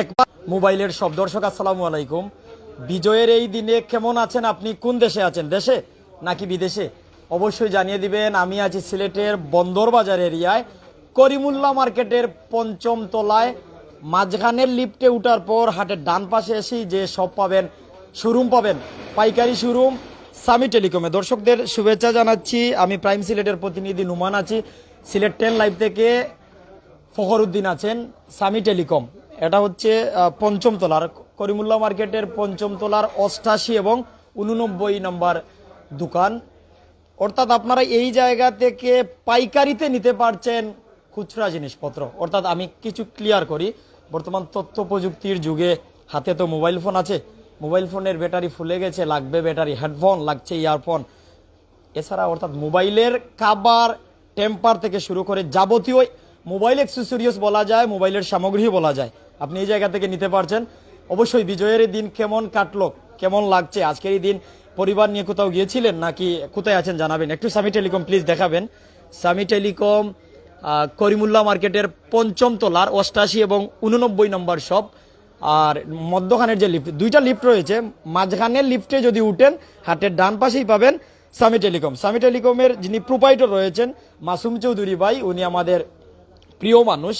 একবার মোবাইলের সব দর্শক, আসসালামু আলাইকুম। বিজয়ের এই দিনে কেমন আছেন আপনি? কোন দেশে আছেন? দেশে নাকি বিদেশে? অবশ্যই জানিয়ে দিবেন, আমি আছি সিলেটের বন্দরবাজার এরিয়ায়, করিমুল্লা মার্কেটের পঞ্চম তলায়। মাঝখানের লিফটে উঠার পর হাটের ডান পাশে এসেই যে সব পাবেন, শোরুম পাবেন, পাইকারি শোরুম সামি টেলিকমে। দর্শকদের শুভেচ্ছা জানাচ্ছি, আমি প্রাইম সিলেটের প্রতিনিধি নুমান আছি। সিলেট টেন লাইভ থেকে ফখরুদ্দিন আছেন সামি টেলিকম। এটা হচ্ছে পঞ্চম তলার করিমুল্লা মার্কেটের পঞ্চম তলার অষ্টাশি এবং উননব্বই নম্বর দোকান। অর্থাৎ আপনারা এই জায়গা থেকে পাইকারিতে নিতে পারছেন খুচরা জিনিসপত্র। অর্থাৎ আমি কিছু ক্লিয়ার করি, বর্তমান তথ্য প্রযুক্তির যুগে হাতে তো মোবাইল ফোন আছে। মোবাইল ফোনের ব্যাটারি ফুলে গেছে, লাগবে ব্যাটারি হেডফোন লাগছে ইয়ারফোন এছাড়া অর্থাৎ মোবাইলের কাবার টেম্পার থেকে শুরু করে যাবতীয় মোবাইল অ্যাক্সেসরিজ বলা যায়, মোবাইলের সামগ্রী বলা যায়। আপনি এই জায়গা থেকে নিতে পারছেন। অবশ্যই বিজয়ের দিন কেমন কাটলো, কেমন লাগছে? আজকের এই দিন পরিবার নিয়ে কোথাও গিয়েছিলেন নাকি কোথায় আছেন জানাবেন? একটু সামি টেলিকম প্লিজ দেখাবেন। সামি টেলিকম করিমুল্লা মার্কেটের পঞ্চম তলার অষ্টাশি এবং উননব্বই নম্বর শপ আর মধ্যখানের যে লিফট দুইটা লিফট রয়েছে। মাঝখানের লিফটে যদি উঠেন, হাটের ডান পাশেই পাবেন সামি টেলিকম সামি টেলিকমের যিনি প্রোপাইটর রয়েছেন, মাসুম চৌধুরী ভাই, উনি আমাদের প্রিয় মানুষ।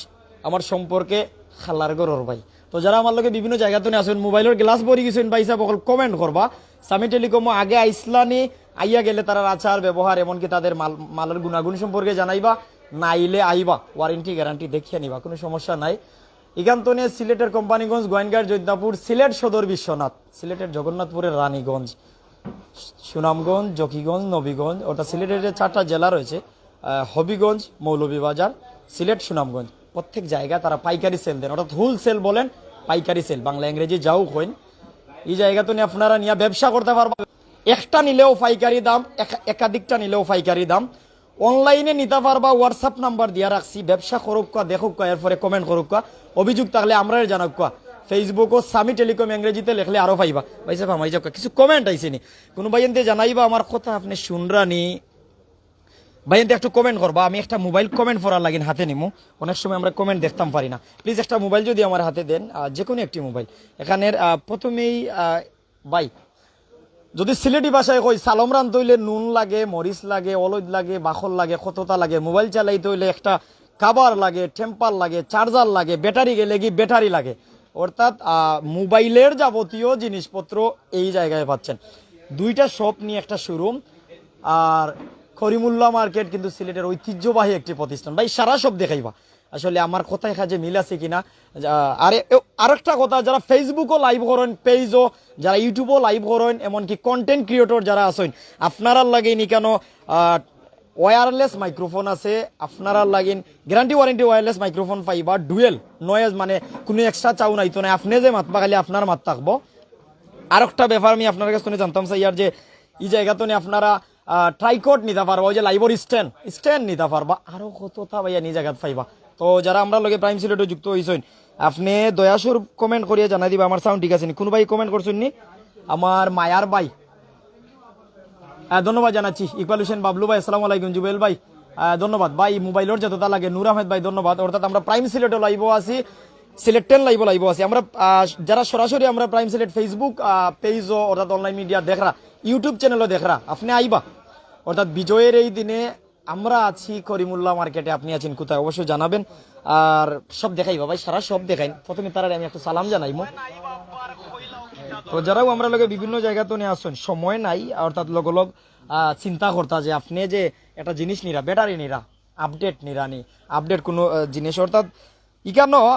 আমার সম্পর্কে খালার গরর ভাই। তো যারা আমার লগে বিভিন্ন জায়গাতে আসেন, মোবাইলের গ্লাস ভরি গেছেন, ভাই সাহেব, অকল কমেন্ট করবা। সামি টেলিকমও আগে আইসলানি আইয়া গেলে তারা আচার, ব্যবহার, এমনকি তাদের মাল মালের গুণাগুণ সম্পর্কে জানাইবা না আইলে আইবা ওয়ারেন্টি গ্যারান্টি দেখিয়ে নিবা, কোনো সমস্যা নাই। নিয়ে সিলেটের কোম্পানিগঞ্জ গোয়েনগার জৈদাপুর সিলেট সদর বিশ্বনাথ, সিলেটের জগন্নাথপুরের রানীগঞ্জ, সুনামগঞ্জ, জকিগঞ্জ, নবীগঞ্জ, ওটা সিলেটের যে চারটা জেলা রয়েছে হবিগঞ্জ, মৌলভীবাজার, সিলেট, সুনামগঞ্জ। প্রত্যেক জায়গায় তারা পাইকারি সেল দেন। অর্থাৎ হোলসেল বলেন পাইকারি সেল বাংলা ইংরেজি যাও কইন। এই জায়গা তো আপনারা নিয়ে ব্যবসা করতে পারবেন একটা নিলেও পাইকারি দাম, একা- একাধিকটা নিলেও পাইকারি দাম। অনলাইনে নিতে পারবা হোয়াটসঅ্যাপ নাম্বার দিয়া রাখছি। ব্যবসা করুক কা দেখুক কা এরপরে কমেন্ট করুক কা অভিযোগ থাকলে আমরা জানাক কা ফেসবুক ও সামি টেলিকম ইংরেজিতে লেখলে আরও পাইবা। ভাই সাহেব যাক কিছু কমেন্ট আইসিনি কোনো ভাই এনতে জানাইবা? আমার কথা আপনি শুনরানি ভাই, এনতে একটু কমেন্ট করবা। আমি একটা মোবাইল কমেন্ট করার লাগিন হাতে নিমু। অনেক সময় আমরা কমেন্ট দেখতাম, পারি না। প্লিজ একটা মোবাইল যদি আমার হাতে দেন যে কোনো একটি মোবাইল এখানের প্রথমেই ভাই, যদি সিলেটি ভাষায় কই, সালম রান তৈলে নুন লাগে, মরিচ লাগে, অলদ লাগে, বাখল লাগে কতটা লাগে মোবাইল চালাইতে হইলে একটা কাবার লাগে টেম্পার লাগে চার্জার লাগে ব্যাটারি গেলে কি ব্যাটারি লাগে? অর্থাৎ মোবাইলের যাবতীয় জিনিসপত্র এই জায়গায় পাচ্ছেন। দুইটা শপ নিয়ে একটা শোরুম আর করিমুল্লা মার্কেট কিন্তু সিলেটের ঐতিহ্যবাহী একটি প্রতিষ্ঠান। ভাই, সারা সব দেখাইবা। আসলে আমার কথায় কাজে মিল আছে কিনা? আরে আরেকটা কথা, যারা ফেসবুকও লাইভ করেন পেজও যারা ইউটিউবও লাইভ করেন, এমনকি কন্টেন্ট ক্রিয়েটর যারা আছেন আপনারা লাগেই নি কেন ওয়্যারলেস মাইক্রোফোন আছে আপনারা লাগিন গ্যারান্টি ওয়ারেন্টি ওয়্যারলেস মাইক্রোফোন পাইবা ডুয়েল নয়েজ মানে কোনো এক্সট্রা চাউ নাই তো নাই আপনি যে মাতবা, খালি আপনার মাত থাকব। আর একটা ব্যাপার আমি আপনার কাছে জানতাম স্যার ইয়ার যে, এই জায়গাতে নি আপনারা ট্রাইকট নিতে পারবা, ওই যে লাইবর স্ট্যান্ড স্ট্যান্ড নিতে পারবা। আরও কতটা ভাইয়া নিজ জায়গাত পাইবা। তো যারা আমরা লগে প্রাইম সিলেটে যুক্ত হয়েছেন আপনি দয়াসুর কমেন্ট করিয়ে জানাই দিবা, আমার সাউন্ড ঠিক আছে নি? কোনো ভাই কমেন্ট করছেন নি? আমার মায়ার ভাই। ধন্যবাদ জানাচ্ছি। ইকবাল হোসেন বাবলু ভাই, আসসালামু আলাইকুম, জুবেল ভাই। ধন্যবাদ। ভাই, মোবাইলের যতটা লাগে, নূর আহমেদ ভাই, ধন্যবাদ। অর্থাৎ আমরা প্রাইম সিলেটও লাইভ আছি সিলেট টেন লাইভ লাইভ আছি। আমরা যারা সরাসরি আমরা প্রাইম সিলেট ফেসবুক পেজও অর্থাৎ অনলাইন মিডিয়া দেখরা ইউটিউব চ্যানেলও দেখরা আপনি আইবা। অর্থাৎ বিজয়ের এই দিনে আমরা আছি করিমুল্লাহ মার্কেটে আপনি আছেন কোথায়? অবশ্যই জানাবেন। আর সব দেখাইবা ভাই সারা সব দেখাই। প্রথমে তারা আমি একটা সালাম জানাইমো। তো যারাও আমরা লগে বিভিন্ন জায়গা তো নিয়ে আসছেন সময় নাই অর্থাৎ লগ লগ আহ, চিন্তা করতা যে আপনি যে একটা জিনিস নিরা ব্যাটারি নিরা আপডেট নিরানি আপডেট কোনো জিনিস অর্থাৎ ইকানো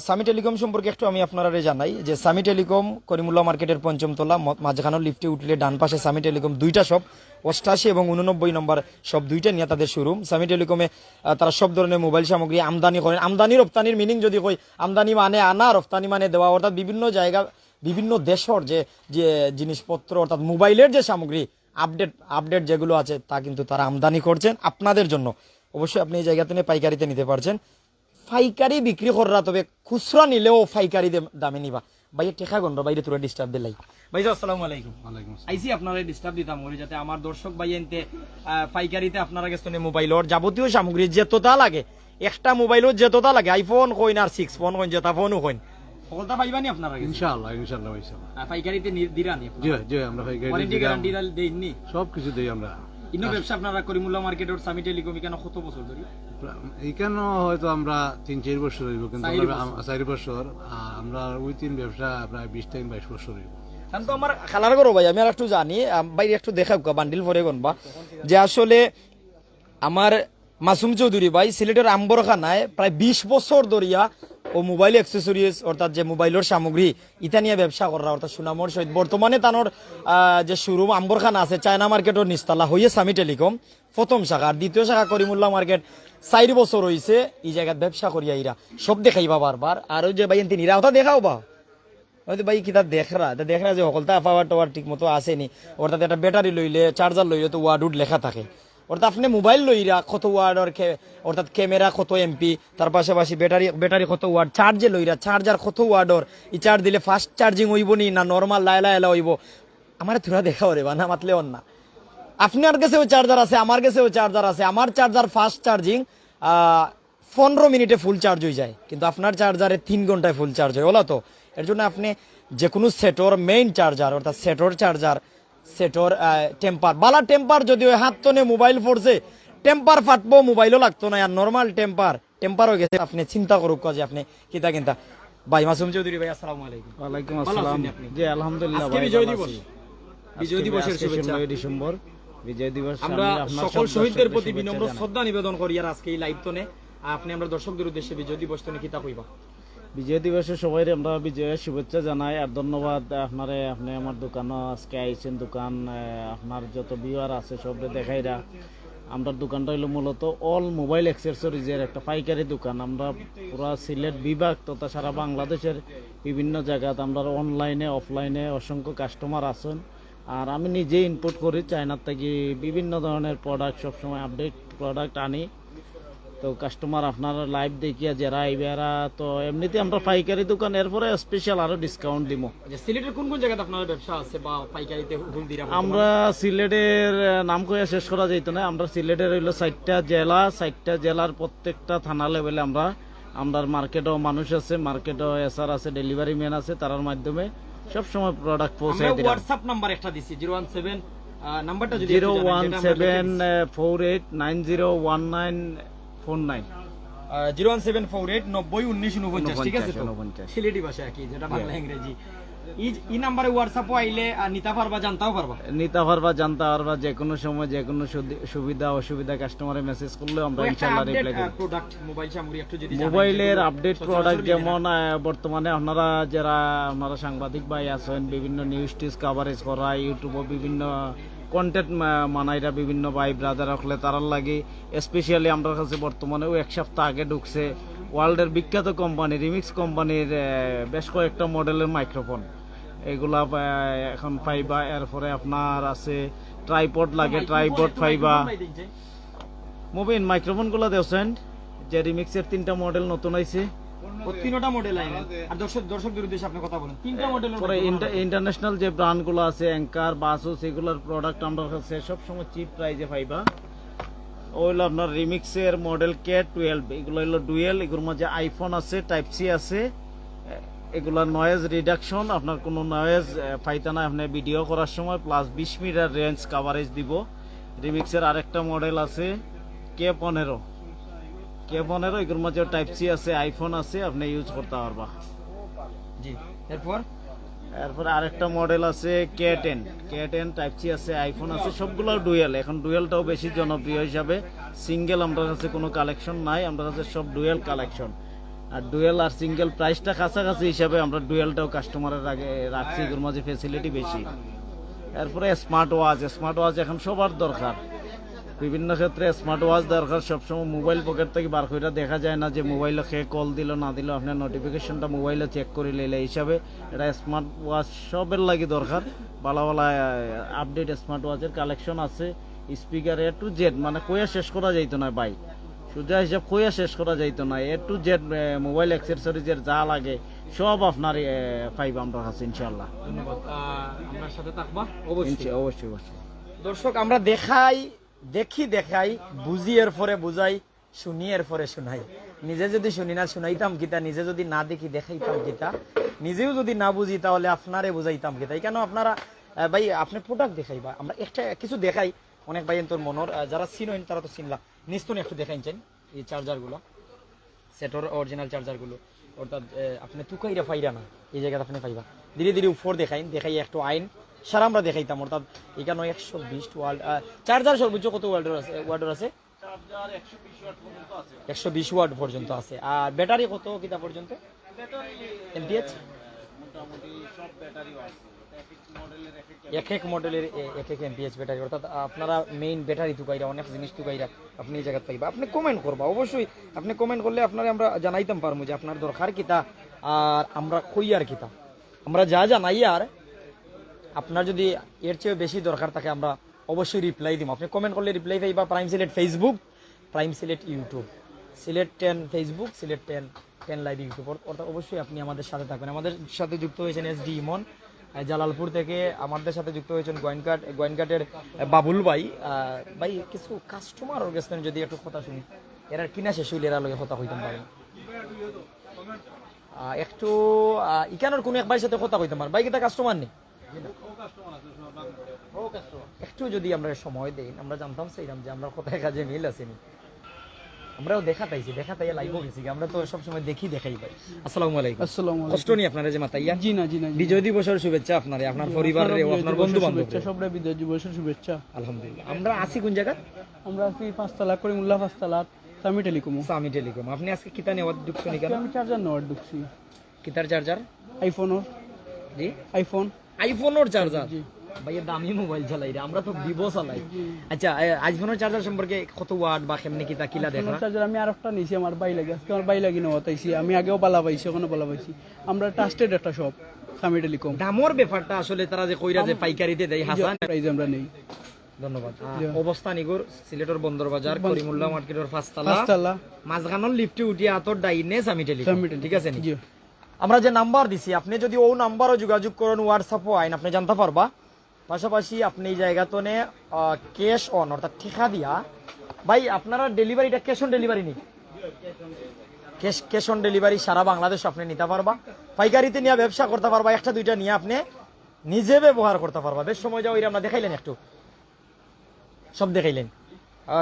সামি টেলিকম সম্পর্কে একটু আমি আপনারা জানাই যে সামি টেলিকম করিমুল্লা মার্কেটের পঞ্চম তলা, ম- মাঝখানো লিফটে উঠলে ডান পাশে সামি টেলিকম দুইটা শপ, অষ্টাশি এবং উননব্বই নম্বর সব দুইটা নিয়ে তাদের শোরুম। সামি টেলিকমে তারা সব ধরনের মোবাইল সামগ্রী আমদানি করেন। আমদানি, রপ্তানির মিনিং যদি কই, আমদানি মানে আনা, রপ্তানি মানে দেওয়া, অর্থাৎ বিভিন্ন জায়গা, বিভিন্ন দেশর যে যে জিনিসপত্র, অর্থাৎ মোবাইলের যে সামগ্রী আপডেট আপডেট যেগুলো আছে, তা কিন্তু তারা আমদানি করছেন আপনাদের জন্য। অবশ্যই আপনি এই জায়গাতে পাইকারিতে নিতে পারছেন। পাইকারি বিক্রি করা তবে খুচরা নিলেও পাইকারি দে- দামে নিবা। ভাই টেকা গন্ড বাইরে তোরা ডিস্টার্ব দিলাই ভাই আসসালামু আলাইকুম। আইসি আপনারা ডিস্টার্ব দিতাম করি যাতে আমার দর্শক ভাই এনতে পাইকারিতে আপনারা কাছে মোবাইলের যাবতীয় সামগ্রী যেতটা লাগে। একটা মোবাইলও যেতটা লাগে। আইফোন কইন আর সিক্স ফোন কইন যেটা ফোনও কইন। সকলটা পাইবানি আপনারা ইনশাআল্লাহ ইনশাআল্লাহ ভাইসাব আর নি- জি জি আমরা সব কিছু দিই আমরা। ইনো ব্যবসা আপনারা করিমুল্লাহ মার্কেটের সামি টেলিকম এখানে কত বছর ধরে? এখানে হয়তো আমরা তিন চার বছর হইব কিন্তু চার বছর। আমরা ওই তিন ব্যবসা প্রায় বিশ থেকে বাইশ বছর হইব। কারণ তো আমার খালার করো ভাই আমি আর একটু জানি বাইরে একটু দেখা বান্ডিল ভরে গনবা যে আসলে আমার মাসুম চৌধুরী ভাই সিলেটের আম্বরখানায় প্রায় বিশ বছর ধরিয়া ও মোবাইল অ্যাক্সেসরিজ অর্থাৎ যে মোবাইলের সামগ্রী ইটা নিয়ে ব্যবসা করা অর্থাৎ সুনামর সহিত। বর্তমানে তানোর যে শোরুম আম্বরখানা আছে চায়না মার্কেটের নিস্তালা হইয়ে সামি টেলিকম প্রথম শাখা আর দ্বিতীয় শাখা করিমুল্লাহ মার্কেট চার বছর হইছে এই জায়গায় ব্যবসা করিয়া ইরা সব দেখাইবা বারবার আর ওই যে ভাই তিনি ইরা ওটা দেখাও বা? হয়তো ভাই, কিতা দেখরা তা দেখরা যে সকলটা পাওয়ার টাওয়ার ঠিক মতো আসেনি অর্থাৎ একটা ব্যাটারি লইলে চার্জার লইলে তো ওয়ার্ড উড লেখা থাকে। অর্থাৎ আপনি মোবাইল লইরা কত ওয়ার্ডর অর্থাৎ ক্যামেরা কত এমপি তার পাশাপাশি ব্যাটারি ব্যাটারি কত ওয়ার্ড চার্জে লইরা চার্জার কত ওয়ার্ডর ই চার্জ দিলে ফাস্ট চার্জিং হইব নি না নর্মাল লাইলা এলা হইব? আমার থোড়া দেখা ওরে বা না মাতলে না। আপনার কাছেও চার্জার আছে, আমার কাছেও চার্জার আছে, আমার চার্জার ফাস্ট চার্জিং পনেরো মিনিটে ফুল চার্জ হয়ে যায়। কিন্তু আপনার চার্জারে তিন ঘন্টায় ফুল চার্জ হয়, ওলা তো। এর জন্য আপনি যে কোনো সেটর মেইন চার্জার অর্থাৎ সেটর চার্জার সেটর টেম্পার বালা টেম্পার যদি ওই হাত তনে মোবাইল পড়ছে টেম্পার ফাটবো মোবাইলও লাগতো না। আর নর্মাল টেম্পার টেম্পার হয়ে গেছে। আপনি চিন্তা করুক যে আপনি। কিতা কিনতা। ভাই মাসুম চৌধুরী ভাই আসসালামু আলাইকুম। ওয়ালাইকুম আসসালাম। জি আলহামদুলিল্লাহ ভাই বিজয় দিবস। বিজয় দিবসের শুভেচ্ছা। 16 ডিসেম্বর বিজয় দিবস। আমরা সকল শহীদদের প্রতি বিনম্র শ্রদ্ধা নিবেদন করি আর আজকে এই লাইভ তনে আপনি আমরা দর্শকদের উদ্দেশ্যে বিজয় দিবস তনে কিতা কইবা? বিজয় দিবসের সবাই আমরা বিজয়ের শুভেচ্ছা জানাই আর ধন্যবাদ আপনারে, আপনি আমার দোকানও আজকে আইছেন দোকান আপনার যত ভিউয়ার আছে সবরে দেখাইরা। আমরা দোকানটা হলো মূলত অল মোবাইল অ্যাক্সেসরিজের একটা পাইকারি দোকান। আমরা পুরা সিলেট বিভাগ তথা সারা বাংলাদেশের বিভিন্ন জায়গাতে আমরা অনলাইনে অফলাইনে অসংখ্য কাস্টমার আছেন। আর আমি নিজে ইনপুট করি, চায়নার থেকে বিভিন্ন ধরনের প্রোডাক্ট সবসময় আপডেট প্রোডাক্ট আনি। তো কাস্টমার আপনার লাইভ দেখিয়া যারা এবারা তো এমনিতে আমরা পাইকারি দোকান এরপরে স্পেশাল আরও ডিসকাউন্ট দিব আচ্ছা, সিলেটের কোন কোন জায়গাতে আপনার ব্যবসা আছে বা পাইকারিতে আমরা সিলেটের নাম কইয়া শেষ করা যাইতো না। আমরা সিলেটের হইল চারটা জেলা চারটা জেলার প্রত্যেকটা থানা লেভেলে আমরা আমরার মার্কেটও মানুষ আছে মার্কেটও এসআর আছে ডেলিভারি ম্যান আছে তার মাধ্যমে সব সময় প্রোডাক্ট পৌঁছে দিই হোয়াটসঅ্যাপ নাম্বার একটা দিছি 017 নাম্বারটা যদি 017489019 ফোন নাই zero one seven four eight নব্বই উনিশ উনপঞ্চাশ ঠিক আছে ভাষা কি যেটা বাংলা হ্যাঁ। ইংরেজি। এই নাম্বারে হোয়াটসঅ্যাপ আইলে নিতা পারবা পারবা। নিতা পারবা জানতে পারবা যে কোনো সময় যে কোনো সুবিধা অসুবিধা কাস্টমারে মেসেজ করলে আমরা ইনশাআল্লাহ রিপ্লাই দেব প্রোডাক্ট মোবাইল সামগ্রী একটু যদি মোবাইলের আপডেট প্রোডাক্ট যেমন বর্তমানে আপনারা যারা আপনারা সাংবাদিক ভাই আছেন বিভিন্ন নিউজ টিউজ কভারেজ করা ইউটিউবে বিভিন্ন কন্টেন্ট মানাইরা বিভিন্ন ভাই ব্রাদার হলে তারার লাগে। স্পেশালি আমরা কাছে বর্তমানে এক সপ্তাহ আগে ঢুকছে ওয়ার্ল্ডের বিখ্যাত কোম্পানি রিমিক্স কোম্পানির বেশ কয়েকটা মডেলের মাইক্রোফোন এগুলা এখন পাইবা এরপরে আপনার আছে ট্রাইপড লাগে ট্রাইপড পাইবা মোবাইল মাইক্রোফোনগুলো দেখছেন যে রিমিক্সের তিনটা মডেল নতুন আইছে। ও তিনটা মডেল আইনে আর দর্শক দর্শকদের উদ্দেশ্যে আপনি কথা বলেন। তিনটা মডেল পরে ইন্টারন্যাশনাল যে ব্র্যান্ডগুলো আছে অ্যাঙ্কার বাসুস এগুলোর প্রোডাক্ট আমরা কাছে সব সময় চিপ প্রাইজে পাইবা। ওইলো আপনার রিমিক্সের মডেল কে টুয়েলভ এগুলো হলো ডুয়েল এগুলোর মাঝে আইফোন আছে টাইপ সি আছে। এগুলা নয়েজ রিডাকশন আপনার কোনো নয়েজ পাইতে না আপনি ভিডিও করার সময় প্লাস বিশ মিটার রেঞ্জ কাভারেজ দিব। রিমিক্সের আরেকটা মডেল আছে কে পনেরো। কে পনেরো এগুলোর মাঝে টাইপ সি আছে আইফোন আছে আপনি ইউজ করতে পারবা। জি এরপর? এরপরে আরেকটা মডেল আছে K ten K ten type C আছে আইফোন আছে সবগুলো ডুয়েল এখন ডুয়েলটাও বেশি জনপ্রিয় হিসাবে। সিঙ্গেল আমরা কাছে কোনো কালেকশন নাই আমরা কাছে সব ডুয়েল কালেকশন আর ডুয়েল আর সিঙ্গেল প্রাইসটা কাছাকাছি হিসাবে আমরা ডুয়েলটাও কাস্টমারের আগে রাখছি এগুলোর মাঝে ফেসিলিটি বেশি। এরপরে স্মার্ট ওয়াচ স্মার্ট ওয়াচ এখন সবার দরকার। বিভিন্ন ক্ষেত্রে স্মার্ট ওয়াচ দরকার সবসময় মোবাইল পকেট থেকে বার করে দেখা যায় না যে মোবাইলে খেয়ে কল দিল না দিল আপনার নোটিফিকেশনটা মোবাইলে চেক করে নিলে হিসাবে এটা স্মার্ট ওয়াচ সবের লাগে দরকার। ভালো ভালো আপডেট স্মার্ট ওয়াচের কালেকশন আছে স্পিকার এ টু জেড মানে কইয়া শেষ করা যাইতো না ভাই। সোজা হিসাব কইয়া শেষ করা যাইতো না। এ টু জেড মোবাইল অ্যাক্সেসরিজের যা লাগে সব আপনার পাইব আমরা কাছে ইনশাল্লাহ ধন্যবাদ। সাথে থাকবা? অবশ্যই। অবশ্যই অবশ্যই। দর্শক আমরা দেখাই দেখি দেখাই, বুঝি এর পরে বুঝাই, শুনি এর পরে শুনাই। নিজে যদি শুনি না শুনাইতাম কিতা নিজে যদি না দেখি দেখাইতাম কিতা নিজেও যদি না বুঝি তাহলে আপনারে বুঝাইতাম এই কেন আপনারা ভাই, আপনি প্রোডাক্ট দেখাইবা আমরা একটা কিছু দেখাই। অনেক ভাই তোর মনের যারা চিনেন তারা তো চিনলা। নিস্তন একটু দেখাইছেন এই চার্জারগুলো সেটর অরিজিনাল চার্জারগুলো অর্থাৎ আপনি তুকাইরা পাইরা না। এই জায়গাতে আপনি পাইবা ধীরে ধীরে উপর দেখাইন দেখাই একটু আইন। সারা আমরা দেখাইতাম, অর্থাৎ এখানে একশো বিশ ওয়ার্ল্ড চার্জার সর্বোচ্চ কত ওয়ার্ডের আছে ওয়ার্ডের আছে? একশো বিশ ওয়াট পর্যন্ত আছে। আর ব্যাটারি কত কিতা পর্যন্ত? এমপিএচ এক এক মডেলের এক এক এমপিএচ ব্যাটারি, অর্থাৎ আপনারা মেইন ব্যাটারি তুকাইরা অনেক জিনিস তুকাইরা আপনি এই জায়গায় পাইবা। আপনি কমেন্ট করবা, অবশ্যই আপনি কমেন্ট করলে আপনারা আমরা জানাইতাম পারব যে আপনার দরকার কিতা, আর আমরা কই আর কিতা। আমরা যা জানাই আর আপনার যদি এর চেয়ে বেশি দরকার থাকে আমরা অবশ্যই রিপ্লাই দিব। আপনি কমেন্ট করলে রিপ্লাই পাইবা prime Sylhet Facebook prime Sylhet YouTube Sylhet ten Facebook Sylhet ten ten live YouTube অর্থাৎ অবশ্যই আপনি আমাদের সাথে থাকবেন। আমাদের সাথে যুক্ত হয়েছেন এস ডি ইমন জালালপুর থেকে আমাদের সাথে যুক্ত হয়েছেন গোয়েনঘাট গোয়েনঘাটের আহ, বাবুল ভাই। ভাই কিছু কাস্টমার গেছেন যদি একটু কথা শুনি এরা কিনা শেষ হইলে এরা লগে কথা হইতাম পারে একটু ইকানোর কোনো এক ভাইয়ের সাথে কথা কইতাম পারেন। ভাই কিটা কাস্টমার নেই একটু যদি আমরা সময় দেই আমরা জানতাম সেইরাম যে আমরা কোথায় কাজে মিল আছেনি আমরাও দেখা পাইছি দেখা তাই লাইভও গেছি আমরা তো সব সময় দেখি দেখাই পাই। আসসালামু আলাইকুম। আসসালামু আলাইকুম। কষ্ট নেই আপনারা যে মাতাইয়া। জি না জি না জি না। বিজয় দিবসের শুভেচ্ছা আপনারে আপনার পরিবারের ও আপনার বন্ধু বান্ধব সবরা বিদায় দিবসের শুভেচ্ছা। আলহামদুলিল্লাহ। আমরা আছি কোন জায়গা? আমরা আছি পাঁচতলা করিমুল্লাহ পাঁচতলা সামি টেলিকম সামি টেলিকম আপনি আজকে কিতা নেওয়ার ঢুকছো নি কেন আমি চার্জার নেওয়ার ঢুকছি কিতার চার্জার আইফোন জি। আইফোন আইফোনের চার্জার। ভাই দামি মোবাইল চালাই রে আমরা তো ভিভো চালাই। আচ্ছা আইফোনের চার্জার সম্পর্কে কত ওয়াট বা কেমনে কিতা কিলা দেখা? চার্জার আমি আর একটা নিয়েছি আমার বাই লাগে। আজকে আমার বাই লাগি নেওয়া তাইছি। আমি আগেও পালা পাইছি ওখানে পালা পাইছি। আমরা ট্রাস্টেড একটা শপ সামি টেলিকম দামর ব্যাপারটা আসলে তারা যে কইরা যে পাইকারিতে দেয় হাসান। প্রাইজ আমরা নেই। ধন্যবাদ। অবস্থান ইগোর সিলেটের বন্দর বাজার করিমুল্লাহ মার্কেটের পাঁচতলা। পাঁচতলা। মাঝখানোর লিফটে উঠিয়ে আতর ডাইনে সামি টেলিকম ঠিক আছে নি? আমরা যে নাম্বার দিছি, আপনি যদি ও নাম্বারও যোগাযোগ করেন হোয়াটসঅ্যাপও আইন, আপনি জানতে পারবা। পাশাপাশি আপনি এই জায়গাতনে ক্যাশ অন অর্থাৎ ঠিকা দিয়া, ভাই, আপনারা ডেলিভারিটা ক্যাশ অন ডেলিভারি নি ক্যাশ ক্যাশ অন ডেলিভারি সারা বাংলাদেশ আপনি নিতে পারবা। পাইকারিতে নিয়ে ব্যবসা করতে পারবা, একটা, দুইটা নিয়ে আপনি নিজে ব্যবহার করতে পারবা। বেশ, সময় যাও আমরা দেখাইলেন একটু। সব দেখাইলেন।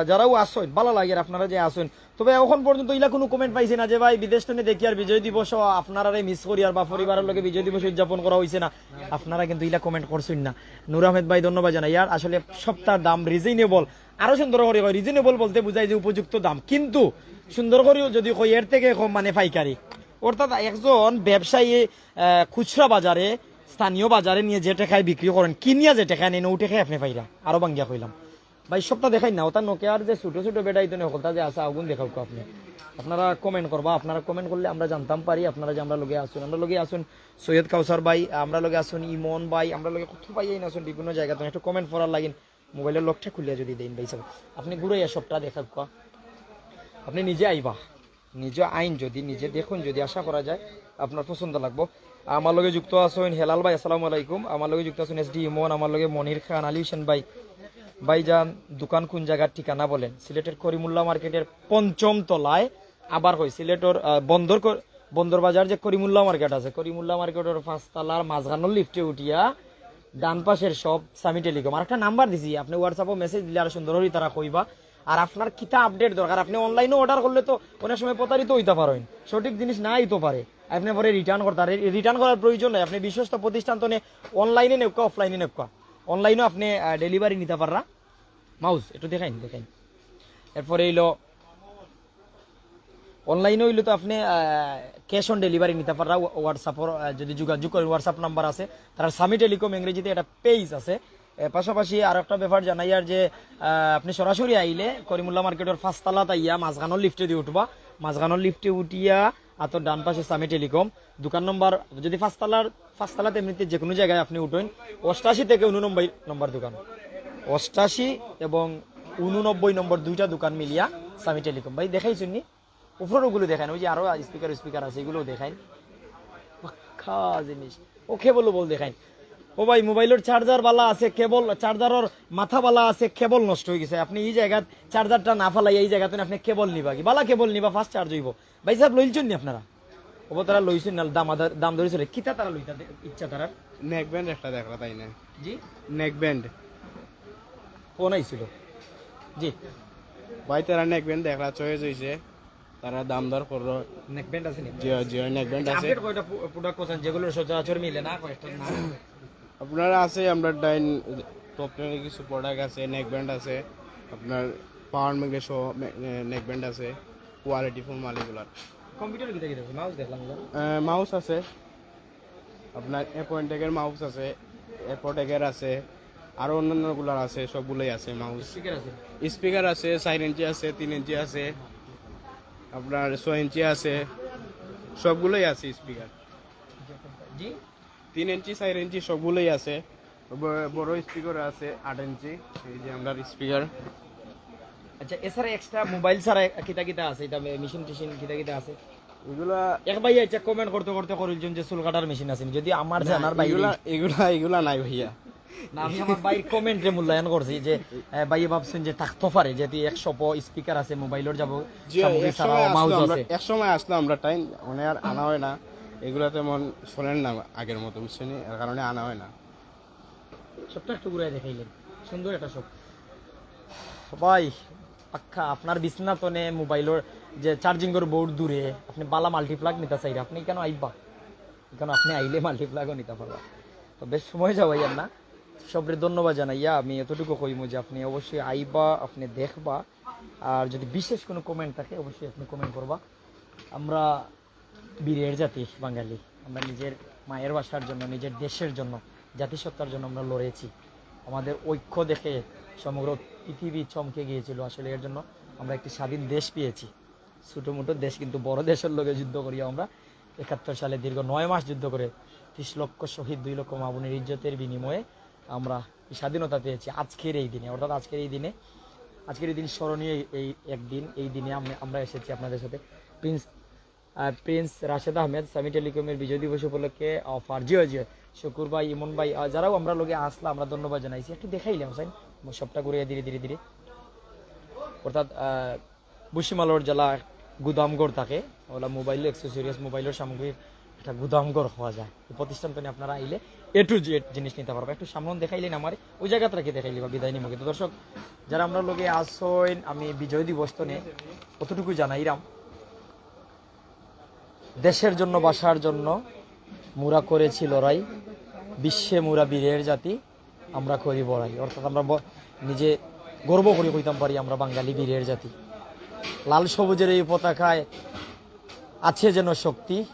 যারাও আসেন ভালো লাগে আপনারা যে আসেন তবে এখন পর্যন্ত ইলা কোনো কমেন্ট পাইছে না যে, ভাই, বিদেশ থেকে দেখি আর বিজয় দিবস আপনারা মিস করি আর বা পরিবারের লোকে বিজয় দিবস উদযাপন করা হয়েছে না। আপনারা কিন্তু ইলা কমেন্ট করছেন না। নুর আহমেদ ভাই, ধন্যবাদ জানাই। আর আসলে সবটার দাম রিজনেবল আরও সুন্দর করে কয় রিজনেবল বলতে বোঝায় যে উপযুক্ত দাম। কিন্তু সুন্দর করেও যদি কই এর থেকে কম মানে পাইকারি। অর্থাৎ একজন ব্যবসায়ী খুচরা বাজারে, স্থানীয় বাজারে নিয়ে যে টাকায় বিক্রি করেন, কিনিয়া যে টাকায় নেন ও টাকায় আপনি পাইরা। আরও বাঙ্গিয়া কইলাম। ভাই সবটা দেখাই না, ওটা নোকিয়ার যে ছোট ছোট বেটাই তো নকলতা যে আছে, আগুন দেখাও আপনি। আপনারা কমেন্ট করবা, আপনারা কমেন্ট করলে আমরা জানতাম পারি, আপনারা যে আমরা লগে আসুন আমরা লগে আসুন সৈয়দ কাউসার ভাই, আমরা লগে আসুন ইমন ভাই, আমরা লগে কত ভাই আইন আসুন বিভিন্ন জায়গা তো একটু কমেন্ট করার লাগিন, মোবাইলের লকটা খুলিয়া যদি দেন ভাই সাহেব। আপনি ঘুরাইয়া সবটা দেখা কোয়া আপনি নিজে আইবা, নিজে আইন যদি, নিজে দেখুন যদি, আশা করা যায় আপনার পছন্দ লাগবো। আমার লগে যুক্ত আছেন হেলাল ভাই, আসসালামু আলাইকুম। আমার লগে যুক্ত আছেন এস ডি ইমন, আমার লগে মনির খান, আলী হোসেন ভাই ভাইজান, দোকান কোন জায়গার ঠিকানা বলেন? সিলেটের করিমুল্লাহ মার্কেটের পঞ্চম তলায় আবার হয়। সিলেটের বন্দর বন্দর বাজার যে করিমুল্লা মার্কেট আছে করিমুল্লাহ মার্কেটের পাঁচতলার মাঝখানোর লিফটে উঠিয়া ডান পাশের সব সামি টেলিকম। আর একটা নাম্বার দিছি, আপনি হোয়াটসঅ্যাপে মেসেজ দিলে আর সুন্দর হই তারা কইবা। আর আপনার কিতা আপডেট দরকার? আপনি অনলাইনে অর্ডার করলে তো অনেক সময় প্রতারিত হইতে পারেন। সঠিক জিনিস না হইতে পারে। আপনি পরে রিটার্ন করতে রিটার্ন করার প্রয়োজন নাই। আপনি বিশ্বস্ত প্রতিষ্ঠান তো অনলাইনে নেবকা অফলাইনে নেবকা অনলাইনেও আপনি ডেলিভারি নিতে পাররা। মাউস একটু দেখাইন দেখাইন। এরপরে হইল অনলাইনও হইলে তো আপনি ক্যাশ অন ডেলিভারি নিতে পারা হোয়াটসঅ্যাপর যদি যোগাযোগ করেন হোয়াটসঅ্যাপ নাম্বার আছে। তার সামি টেলিকম ইংরেজিতে একটা পেজ আছে। পাশাপাশি আর একটা ব্যাপার জানাই আর যে আপনি সরাসরি আইলে করিমুল্লাহ মার্কেটের ফার্স্টতলাত আইয়া মাঝখানোর লিফটে দিয়ে উঠবা। মাঝখানোর লিফটে উঠিয়া আতর ডান পাশে সামি টেলিকম। দোকান নম্বর, যদি ফার্স্টতলার ফার্স্টতলাতে এমনিতে যে কোনো জায়গায় আপনি উঠেন, অষ্টাশি থেকে উননব্বই নম্বর দোকান। অষ্টাশি এবং উননব্বই নম্বর দুইটা দোকান মিলিয়া সামি টেলিকম। ভাই দেখাই শুনি উপরের ওগুলো দেখান, ওই যে আরও স্পিকার স্পিকার আছে এগুলো দেখাই পাক্কা জিনিস। ও কেবল বল দেখাই ও ভাই মোবাইলের চার্জার বালা আছে কেবল চার্জারের মাথা বালা আছে কেবল নষ্ট হয়ে গেছে। আপনি এই জায়গাত চার্জারটা না ফালাই এই জায়গাতে আপনি কেবল নিবা কি? বালা কেবল নিবা ফার্স্ট চার্জ হইব। ভাই সাহেব লইছেন নি আপনারা? ওব তারা লইছেন না দাম দাম ধরেছিল কিতা তারা লইতা ইচ্ছা তারা নেক ব্যান্ড একটা দেখলা তাই না? জি? Neck band. ফোন আইছিল? জি। ভাই তারা নেক ব্যান্ড দেখলা চয়েস হয়েছে তারা দাম দর করল। নেক ব্যান্ড আছে নি জিও জিও নেক ব্যান্ড আছে। আপডেট কয়টা প্রোডাক্ট কোথায় যেগুলো সচরাচর মিলে না কয়েকটা নাম আপনার আছে আমরা ডাইন টপ টেনের কিছু প্রোডাক্ট আছে নেক ব্যান্ড আছে আপনার পাওয়ার মেঘে শো নেক ব্যান্ড আছে কোয়ালিটি ফুল মালিগুলার কম্পিউটার কিতা কিতা আছে মাউস দেখলাম। মাউস আছে আপনার অ্যাপয়েন্টেকের মাউস আছে অ্যাপোটেকের আছে আরও অন্যান্যগুলার আছে সবগুলোই আছে মাউস স্পিকার আছে? স্পিকার আছে চার ইঞ্চি আছে তিন ইঞ্চি আছে আপনার ছয় ইঞ্চি আছে সবগুলোই আছে স্পিকার জি? তিন ইঞ্চি চার ইঞ্চি সবগুলোই আছে। বড় স্পিকার আছে আট ইঞ্চি এই যে আমরা স্পিকার আচ্ছা এছাড়া এক্সট্রা মোবাইল ছাড়া কিতা কিতা আছে? এটা মেশিন টেশিন কিতা কিতা আছে? এগুলা এক ভাই আচ্ছা কমেন্ট করতে করতে করিলছেন যে চুল কাটার মেশিন আছে। যদি আমার জানার বাইরে এগুলা এগুলা এগুলা নাই ভাইয়া। না আমি আমার বাইর কমেন্টে মূল্যায়ন করছি যে আহ, ভাইয়ে ভাবছেন যে থাকতে পারে যেহেতু একশো স্পিকার আছে মোবাইলের যাব জি এক সময় মাউস আমরা আছে। এক সময় আসলো আমরা টাইম আনা হয় না। এগুলা তেমন শোনেন না আগের মতো বুঝছেন এর কারণে আনা হয় না। সবটা একটু ঘুরে দেখাইলেন। সুন্দর একটা সব সবাই পাক্কা আপনার বিছনা তনে মোবাইলের যে চার্জিং এর বোর্ড দূরে আপনি বালা মাল্টিপ্লাগ নিতে চাই আপনি কেন আইবা? কেন আপনি আইলে মাল্টিপ্লাগও নিতে পারবা? তো বেশ সময় যাওয়াই না। সবরে ধন্যবাদ জানাইয়া আমি এতটুকু কইমু যে আপনি অবশ্যই আইবা আপনি দেখবা। আর যদি বিশেষ কোনো কমেন্ট থাকে অবশ্যই আপনি কমেন্ট করবা। আমরা বীরের জাতি বাঙালি। আমরা নিজের মায়ের ভাষার জন্য, নিজের দেশের জন্য, জাতিসত্তার জন্য আমরা লড়েছি। আমাদের ঐক্য দেখে সমগ্র পৃথিবী চমকে গিয়েছিল। আসলে এর জন্য আমরা একটি স্বাধীন দেশ পেয়েছি। ছোটো মোটো দেশ কিন্তু বড় দেশের লোকে যুদ্ধ করি আমরা একাত্তর সালে দীর্ঘ নয় মাস যুদ্ধ করে ত্রিশ লক্ষ শহীদ, দুই লক্ষ মামুনের ইজ্জতের বিনিময়ে আমরা স্বাধীনতা পেয়েছি আজকের এই দিনে। অর্থাৎ আজকের এই দিনে, আজকের এই দিন স্মরণীয় এই- একদিন, এই দিনে আমরা এসেছি আপনাদের সাথে। প্রিন্স প্রিন্স রাশেদ আহমেদ সামি টেলিকমের বিজয় দিবস উপলক্ষে অফার জিও জিও। শুকুর ভাই, ইমন ভাই যারাও আমরা লোকে আসলাম আমরা ধন্যবাদ জানাইছি। একটু দেখাইলাম, সাইন। সবটা করে ধীরে ধীরে ধীরে। অর্থাৎ বুসিমালোর জেলা গুদামগড় থাকে। ওলা মোবাইল অ্যাক্সেসরিজ মোবাইলের সামগ্রীর একটা গুদামগড় হওয়া যায়। এই প্রতিষ্ঠান তো আপনারা আইলে এ টু জেড জিনিস নিতে পারবে। একটু সামনে দেখাইলেন আমার, ওই জায়গাটা রেখে দেখাইলি বা বিদায় নিমকে তো দর্শক, যারা আমরা লোকে আসইন, আমি বিজয় দিবস তো নে অতটুকু জানাইরাম। দেশের জন্য, বাসার জন্য মুরা করেছি লড়াই। বিশ্বে মুরা বীরের জাতি, আমরা করি বড়াই। অর্থাৎ আমরা নিজে গর্ব করে কইতাম পারি আমরা বাঙালি বীরের জাতি। লাল সবুজের এই পতাকায় আছে যেন শক্তি,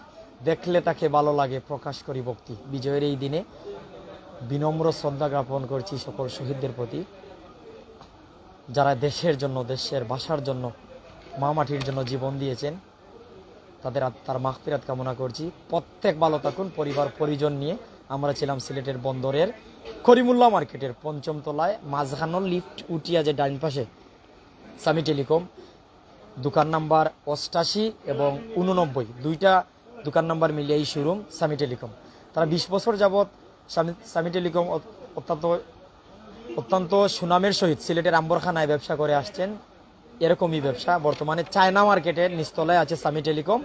দেখলে তাকে ভালো লাগে, প্রকাশ করি ভক্তি। বিজয়ের এই দিনে বিনম্র শ্রদ্ধা জ্ঞাপন করছি সকল শহীদদের প্রতি, যারা দেশের জন্য, দেশের ভাষার জন্য মা মাটির জন্য জীবন দিয়েছেন। তাদের আত্মার মাহফিরাত কামনা করছি। প্রত্যেক ভালো থাকুন, পরিবার, পরিজন নিয়ে। আমরা ছিলাম সিলেটের বন্দরের করিমুল্লাহ মার্কেটের পঞ্চম তলায়। মাঝখানোর লিফট উঠিয়া যে ডাইন পাশে সামি টেলিকম, দোকান নাম্বার অষ্টাশি এবং উননব্বই দুইটা দোকান নাম্বার মিলিয়ে এই শোরুম সামি টেলিকম। তারা বিশ বছর যাবৎ সামি টেলিকম অত্যন্ত অত্যন্ত সুনামের সহিত সিলেটের আম্বরখানায় ব্যবসা করে আসছেন। এরকমই ব্যবসা। বর্তমানে চায়না মার্কেটের নিস্তলায় আছে সামি টেলিকম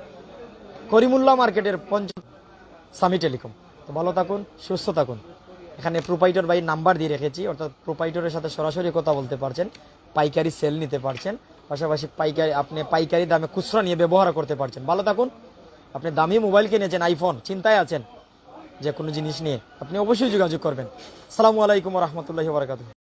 করিমুল্লাহ মার্কেটের পঞ্চম সামি টেলিকম তো ভালো থাকুন, সুস্থ থাকুন। এখানে প্রোপাইটর বাই নাম্বার দিয়ে রেখেছি, অর্থাৎ প্রোপাইটরের সাথে সরাসরি কথা বলতে পারছেন, পাইকারি সেল নিতে পারছেন, পাশাপাশি পাইকারি, আপনি পাইকারি দামে খুচরা নিয়ে ব্যবহার করতে পারছেন। ভালো থাকুন, আপনি দামি মোবাইল কিনেছেন আইফোন চিন্তায় আছেন যে কোনো জিনিস নিয়ে, আপনি অবশ্যই যোগাযোগ করবেন। সালামু আলাইকুম রহমতুল্লাহি বারকাত